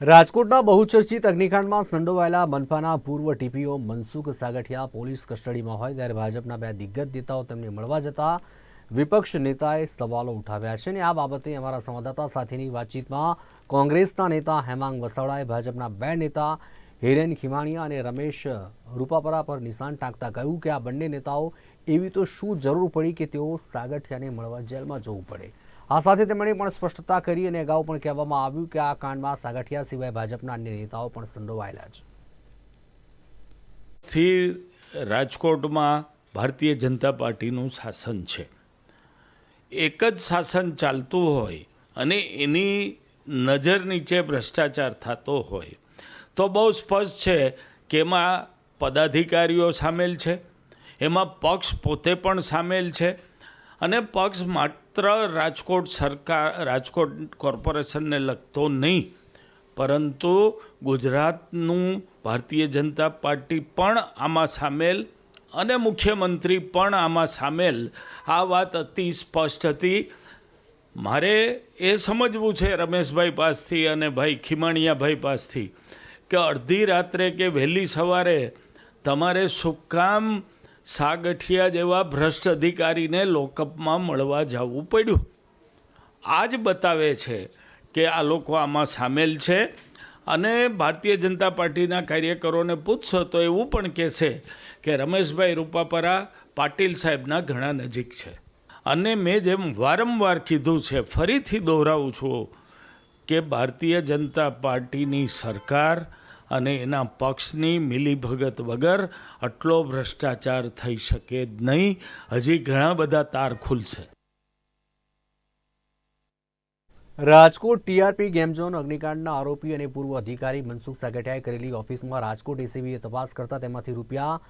રાજકોટના બહુચર્ચિત અગ્નિકાંડમાં સંડોવાયેલા મનપાના પૂર્વ ટીપીઓ મનસુખ સાગઠિયા પોલીસ કસ્ટડીમાં હોય ત્યારે ભાજપના બે દિગ્ગજ નેતાઓ તેમને મળવા જતા વિપક્ષ નેતાએ સવાલો ઉઠાવ્યા છે અને આ બાબતે અમારા સંવાદદાતા સાથેની વાતચીતમાં કોંગ્રેસના નેતા હેમાંગ વસાવડાએ ભાજપના બે નેતા હિરેન ખીમાણીયા અને રમેશ રૂપાપરા પર નિશાન ટાંકતા કહ્યું કે આ બંને નેતાઓ એવી તો શું જરૂર પડી કે તેઓ સાગઠિયાને મળવા જેલમાં જવું પડે. આ સાથે તેમણે પણ સ્પષ્ટતા કરી અને અગાઉ પણ કહેવામાં આવ્યું કે આ કાંડમાં સાગઠિયા સિવાય ભાજપના અન્ય નેતાઓ પણ સંડોવાયેલા છે. સ્થિર રાજકોટમાં ભારતીય જનતા પાર્ટીનું શાસન છે. એક જ શાસન ચાલતું હોય અને એની નજર નીચે ભ્રષ્ટાચાર થતો હોય, તો બહુ સ્પષ્ટ છે કે એમાં પદાધિકારીઓ સામેલ છે, એમાં પક્ષ પોતે પણ સામેલ છે અને પક્ષ માત્ર રાજકોટ સરકાર, રાજકોટ કોર્પોરેશનને લગતો નહીં, પરંતુ ગુજરાતનું ભારતીય જનતા પાર્ટી પણ આમાં સામેલ અને મુખ્યમંત્રી પણ આમાં સામેલ. આ વાત અતિ સ્પષ્ટ હતી. મારે એ સમજવું છે રમેશભાઈ પાસથી અને ભાઈ ખીમાણીયાભાઈ પાસથી કે અડધી રાત્રે કે વહેલી સવારે તમારે શું કામ સાગઠિયા જેવા ભ્રષ્ટ અધિકારીને લોકઅપમાં મળવા જવું પડ્યું. આ જ બતાવે છે કે આ લોકો આમાં સામેલ છે અને ભારતીય જનતા પાર્ટીના કાર્યકરોને પૂછશો તો એવું પણ કહેશે કે રમેશભાઈ રૂપાપરા પાટીલ સાહેબના ઘણા નજીક છે. અને મેં જેમ વારંવાર કીધું છે, ફરીથી દોહરાવું છું કે ભારતીય જનતા પાર્ટીની સરકાર અને એના પક્ષની મિલીભગત વગર આટલો ભ્રષ્ટાચાર થઈ શકે જ નહીં. હજી ઘણા બધા તાર ખુલશે. રાજકોટ ટીઆરપી ગેમઝોન અગ્નિકાંડના આરોપી અને પૂર્વ અધિકારી મનસુખ સાગઠિયાએ કરેલી ઓફિસમાં રાજકોટ એસીબીએ તપાસ કરતા તેમાંથી રૂપિયા